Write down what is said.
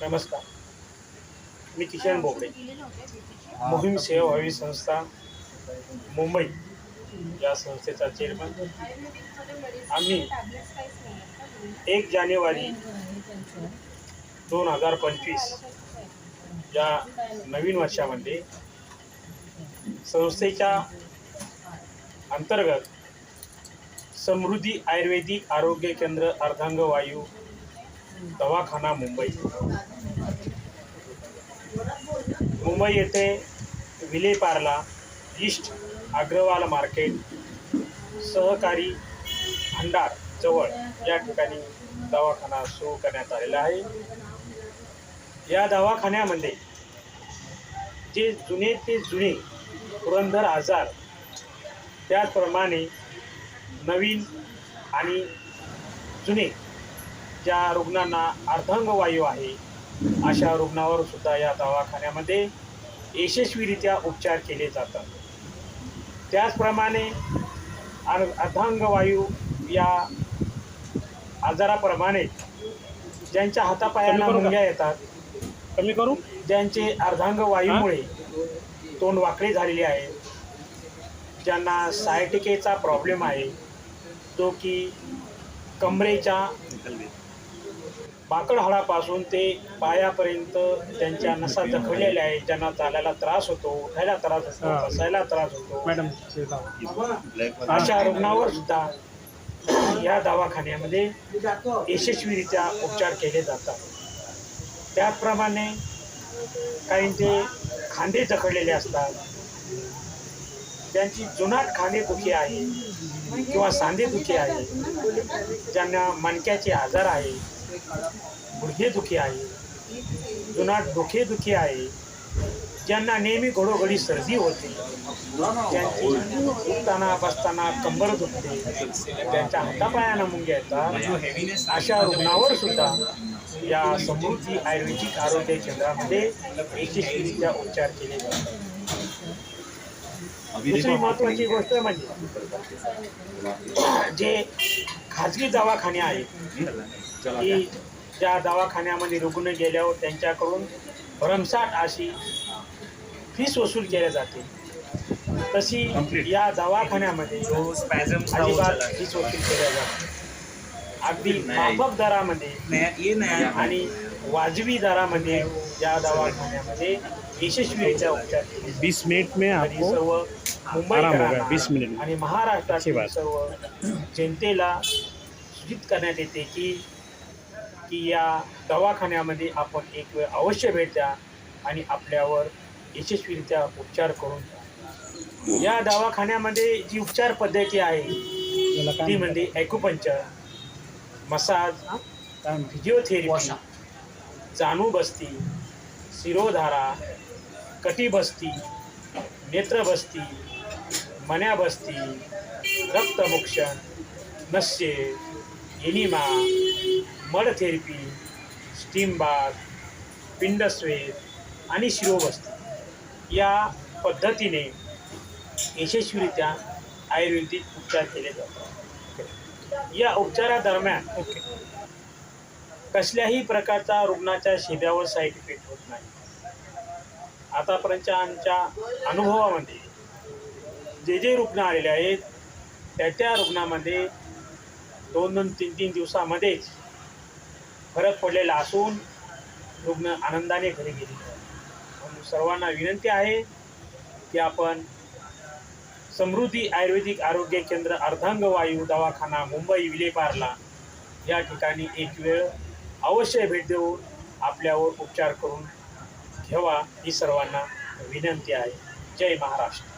नमस्कार. मी किशन बोबडे. मोहीम सेवा व्हावी संस्था मुंबई या संस्थेचा चेअरमन आम्ही एक जानेवारी दोन हजार पंचवीस या नवीन वर्षामध्ये संस्थेच्या अंतर्गत समृद्धी आयुर्वेदिक आरोग्य केंद्र अर्धांगवायू दवाखाना मुंबई. मुंबई येथे विलेपार्ला ईस्ट अग्रवाल मार्केट सहकारी भंडार जवळ या ठिकाणी दवाखाना सुरू करण्यात आलेला आहे. या दवाखान्यामध्ये जे जुने ते जुने पुरंदर आजार त्याचप्रमाणे नवीन आणि जुने ज्या रुग्णांना अर्धांगवायू आहे अशा रुग्णावर सुद्धा या दवाखान्यामध्ये यशस्वीरित्या उपचार केले जातात. त्याचप्रमाणे अर् अर्धांगवायू या आजाराप्रमाणे ज्यांच्या हातापायांना? मुंग्या येतात कमी करू? ज्यांचे अर्धांगवायूमुळे तोंड वाकडी झालेली आहे ज्यांना सायटिकेचा प्रॉब्लेम आहे तो की कमरेच्या बाकडहाडापासून ते पायापर्यंत त्यांच्या नसा जखडलेल्या आहेत. ज्यांना चालायला त्रास होतो उठायला त्रास होतो. बसायला त्रास होतो. मॅडम अशा रुग्णावर सुद्धा या दवाखान्यामध्ये यशस्वीरित्या उपचार केले जातात. त्याचप्रमाणे काहींचे खांदे जखडलेले असतात ज्यांची जुनाट खांदेदुखी आहे किंवा सांधेदुखी आहे ज्यांना मणक्याचे आजार आहे गुडघेदुखी आहे. जुनाट डोकेदुखी आहे. ज्यांना नेहमी घडोघडी सर्दी होते उठताना बसताना कंबर दुखते त्यांच्या हातापायांना मुंग्या येतात अशा रुग्णावर सुद्धा या समृद्धी आयुर्वेदिक आरोग्य केंद्रामध्ये यशस्वीरित्या उपचार केले जातात. दुसरी महत्वाची गोष्ट म्हणजे जे खाजगी दवाखाने आहेत. की ज्या दवाखान्यामध्ये रुग्ण गेल्यावर त्यांच्याकडून भरमसाठ अशी फीस वसूल केल्या जाते. तशी या दवाखान्यामध्ये अजिबात फीस वसूल केल्या जाते अगदी माफक दरामध्ये आणि वाजवी दरामध्ये या दवाखान्यामध्ये यशस्वीरित्या उपचार केले. बीस मिनट में आणि आपको सर्व आराम होगा, मुंबईकरांना 20 मिनिट में. आणि अच्छी महाराष्ट्रातील बात. सर्व जनतेला सूचित करण्यात येते की की या दवाखान्यामध्ये आपण एक वेळ अवश्य भेट द्या आणि आपल्यावर यशस्वीरित्या उपचार करून घ्या. या दवाखान्यामध्ये जी उपचार पद्धती आहे काय ती? म्हणजे ॲक्युपंक्चर मसाज काय म्हणतात? फिजिओथेरपी जाणू बसती शिरोधारा कटिबस्ती नेत्रबस्ती मन्या बसती रक्तमुक्षण नस्य enema mud therapy steam bath पिंडस्वेद आणि शिरोबस्ती या पद्धतीने यशस्वीरित्या आयुर्वेदिक उपचार केले जातात. या उपचारादरम्यान ओके. कसल्याही प्रकारचा रुग्णाच्या शिब्यावर साईड इफेक्ट होत नाही. आतापर्यंतच्या आमच्या अनुभवामध्ये जे जे रुग्ण आलेले आहेत त्या त्या रुग्णामध्ये दोन दोन तीन तीन दिवसामध्येच फरक पडलेला असून रुग्ण आनंदाने घरी गेले. म्हणून सर्वांना विनंती आहे की आपण समृद्धी आयुर्वेदिक आरोग्य केंद्र अर्धांगवायू दवाखाना मुंबई विलेपार्ला या ठिकाणी एक वेळ अवश्य भेट देऊन आपल्यावर उपचार करून घ्यावा ही सर्वांना विनंती आहे. जय महाराष्ट्र.